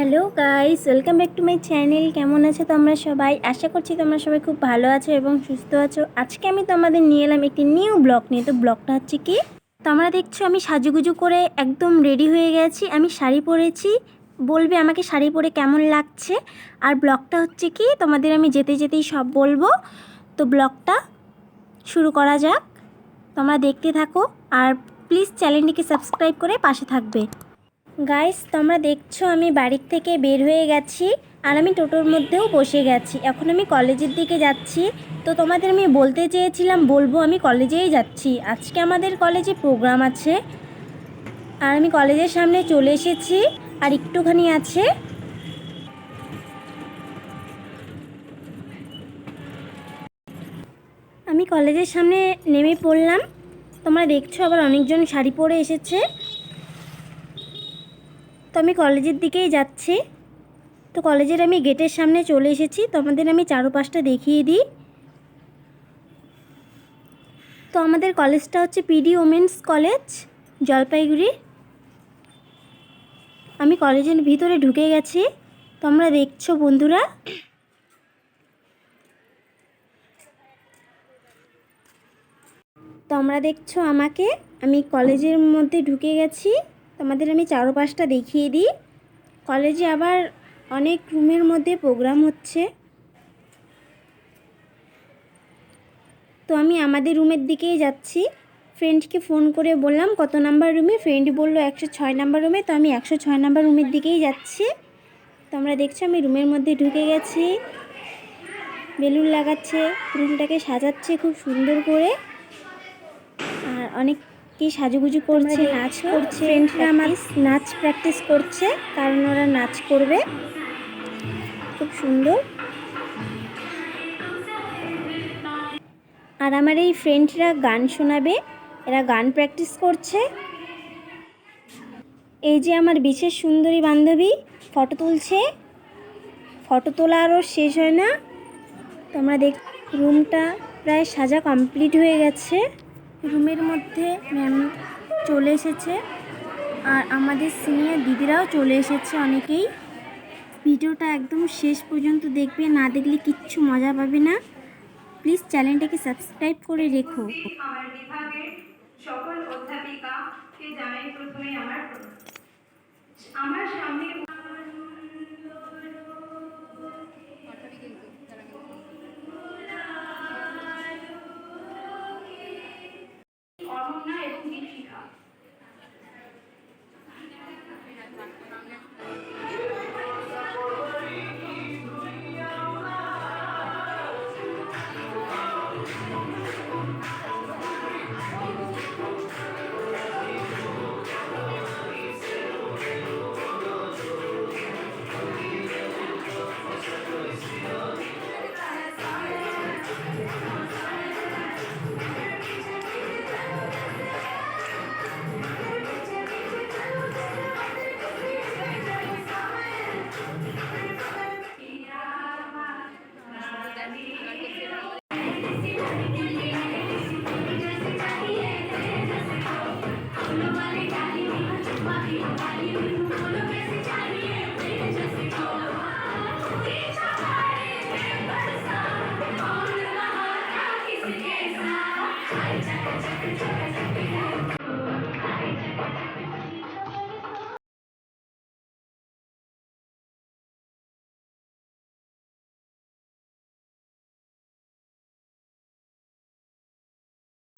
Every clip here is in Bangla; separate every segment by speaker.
Speaker 1: Hello guys welcome back to my channel কেমন আছো তোমরা সবাই? আশা করছি তোমরা সবাই খুব ভালো আছো এবং সুস্থ আছো। আজকে আমি তোমাদের নিয়ে এলাম একটি নিউ ব্লগ নিয়ে। তো ব্লগটা হচ্ছে কি? তোমরা দেখছ, আমি সাজুগুজু করে একদম রেডি হয়ে গেছি। আমি শাড়ি পরেছি। বলবে আমাকে শাড়ি পরে কেমন লাগছে? আর ব্লগটা হচ্ছে কি? তোমাদের আমি যেতে যেতেই সব বলব। তো ব্লগটা শুরু করা যাক। তোমরা দেখতে থাকো। আর প্লিজ চ্যানেলটিকে সাবস্ক্রাইব করে পাশে থাকবে। গাইস তোমরা দেখছ আমি বাড়ির থেকে বের হয়ে গেছি আর আমি টোটোর মধ্যেও বসে গেছি। এখন আমি কলেজের দিকে যাচ্ছি। তো তোমাদের আমি বলতে চেয়েছিলাম, বলব আমি কলেজেই যাচ্ছি। আজকে আমাদের কলেজে প্রোগ্রাম আছে। আর আমি কলেজের সামনে চলে এসেছি আর একটুখানি আছে। আমি কলেজের সামনে নেমে পড়লাম। তোমরা দেখছ আবার অনেকজন শাড়ি পরে এসেছে। তো আমি কলেজের দিকেই যাচ্ছি। তো কলেজের আমি গেটের সামনে চলে এসেছি। তোমাদের আমি চারোপাশটা দেখিয়ে দিই। তো আমাদের কলেজটা হচ্ছে পিডি ওমেন্স কলেজ, জলপাইগুড়ি। আমি কলেজের ভিতরে ঢুকে গেছি। তোমরা দেখছ বন্ধুরা। তোমরা দেখছ আমাকে। আমি কলেজের মধ্যে ঢুকে গেছি। তোমাদের আমি চারোপাশটা দেখিয়ে দিই। কলেজে আবার অনেক রুমের মধ্যে প্রোগ্রাম হচ্ছে। তো আমি আমাদের রুমের দিকেই যাচ্ছি। ফ্রেন্ডকে ফোন করে বললাম, কত নাম্বার রুমে ফ্রেন্ড বলল, একশো ছয় নাম্বার রুমে তো আমি একশো ছয় নাম্বার রুমের দিকেই যাচ্ছি। তোমরা দেখছ, আমি রুমের মধ্যে ঢুকে গেছি। বেলুন লাগাচ্ছে, রুমটাকে সাজাচ্ছে খুব সুন্দর করে। আর অনেক কি সাজুগুজু করছে নাচ করছে ফ্রেন্ডরা আমার নাচ প্র্যাকটিস করছে কারণ ওরা নাচ করবে। খুব সুন্দর। আর আমার এই ফ্রেন্ডরা গান শোনাবে এরা গান প্র্যাকটিস করছে। এই যে আমার বিশেষ সুন্দরী বান্ধবী ফটো তুলছে। ফটো তোলা আরও শেষ হয় না। তোমরা দেখ রুমটা প্রায় সাজা কমপ্লিট হয়ে গেছে। রুমের মধ্যে ম্যাম চলে এসেছে আর আমাদের সিনিয়র দিদিরাও চলে এসেছে অনেকেই। ভিডিওটা একদম শেষ পর্যন্ত দেখবে, না দেখলে কিচ্ছু মজা পাবে না। প্লিজ চ্যানেলটাকে সাবস্ক্রাইব করে রেখো।
Speaker 2: আমার সামনে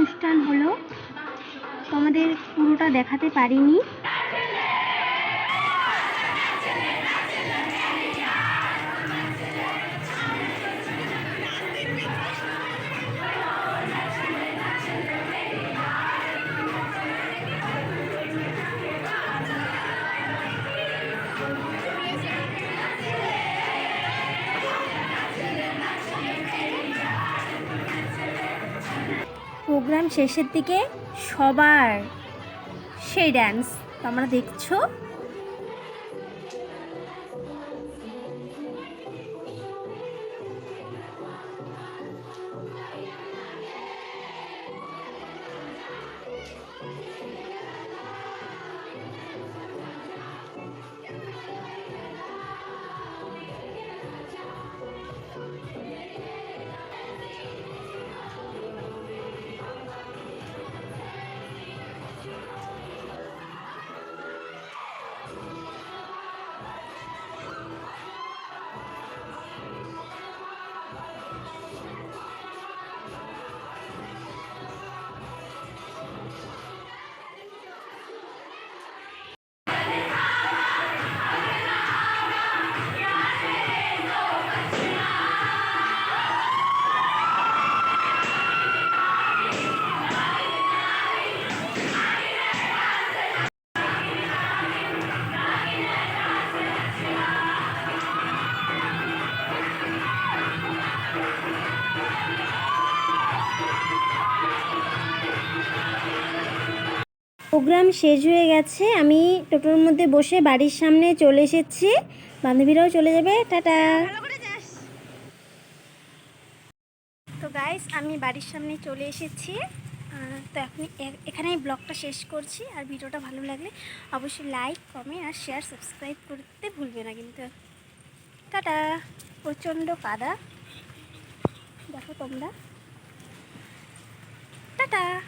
Speaker 1: অনুষ্ঠান হলো। তোমাদের পুরোটা দেখাতে পারিনি। প্রোগ্রাম শেষের দিকে সবার সেই ড্যান্স তোমরা দেখছ? প্রোগ্রাম শেষ হয়ে গেছে। আমি টোটোর মধ্যে বসে বাড়ির সামনে চলে এসেছি। বান্ধবীরাও চলে যাবে। টাটা। তো গাইস আমি বাড়ির সামনে চলে এসেছি। তো এখন এ- এখানেই ব্লগটা শেষ করছি। আর ভিডিওটা ভালো লাগলে অবশ্যই লাইক কমেন্ট আর শেয়ার সাবস্ক্রাইব করতে ভুলবে না কিন্তু। টাটা। প্রচণ্ড কাদা। দেখো তোমরা। টাটা।